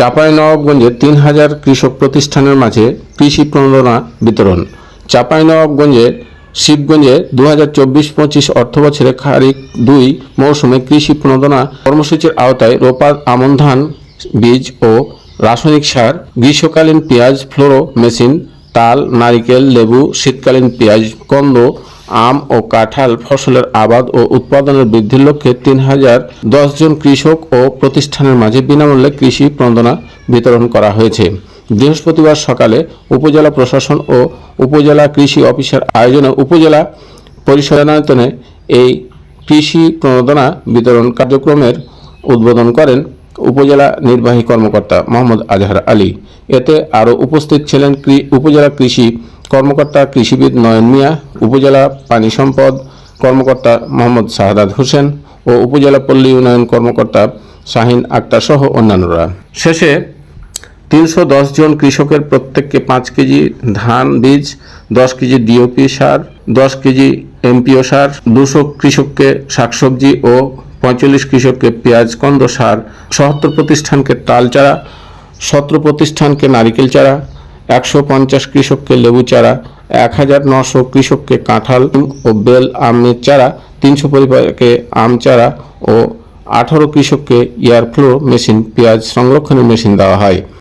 চাঁপাইনবাবগঞ্জে তিন হাজার কৃষক প্রতিষ্ঠানের মাঝে কৃষি প্রণোদনা বিতরণ। চাপাই নবাবগঞ্জে শিবগঞ্জে দু হাজার চব্বিশ পঁচিশ অর্থবছরে খারিক দুই মৌসুমে কৃষি প্রণোদনা কর্মসূচির আওতায় রোপা, আমন ধান, বীজ ও রাসায়নিক সার, গ্রীষ্মকালীন পেঁয়াজ, ফ্লোরো মেশিন তাল, নারিকেল, লেবু, শীতকালীন পেঁয়াজ, কন্দ, আম ও কাঁঠাল ফসলের আবাদ ও উৎপাদনের বৃদ্ধির লক্ষ্যে তিন হাজার দশ জন কৃষক ও প্রতিষ্ঠানের মাঝে বিনামূল্যে কৃষি প্রণোদনা বিতরণ করা হয়েছে। বৃহস্পতিবার সকালে উপজেলা প্রশাসন ও উপজেলা কৃষি অফিসের আয়োজনে উপজেলা পরিচালনায়তনে এই কৃষি প্রণোদনা বিতরণ কার্যক্রমের উদ্বোধন করেন উপজেলা নির্বাহী কর্মকর্তা মোহাম্মদ আজহার আলী। এতে আরও উপস্থিত ছিলেন উপজেলা কৃষি কর্মকর্তা কৃষিবিদ নয়ন মিয়া, উপজেলা পানি সম্পদ কর্মকর্তা মোহাম্মদ শাহাদাত হোসেন ও উপজেলা পল্লী উন্নয়ন কর্মকর্তা শাহিন আক্তার সহ অন্যান্যরা। শেষে তিনশো দশ জন কৃষকের প্রত্যেককে পাঁচ কেজি ধান বীজ, দশ কেজি ডিওপি সার, দশ কেজি এমপিও সার, দুশো কৃষককে শাকসবজি ও পঁয়তাল্লিশ কৃষককে পেঁয়াজ, কন্দ, সার সত্তর প্রতিষ্ঠানকে তাল চারা, সতেরো প্রতিষ্ঠানকে নারিকেল চারা, একশো পঞ্চাশ কৃষককে লেবু চারা, এক হাজার নশো কৃষককে কাঁঠাল ও বেল আমের চারা, তিনশো পরিবারকে আম চারা ও আঠারো কৃষককে এয়ারফ্লো মেশিন, পেঁয়াজ সংরক্ষণের মেশিন দেওয়া হয়।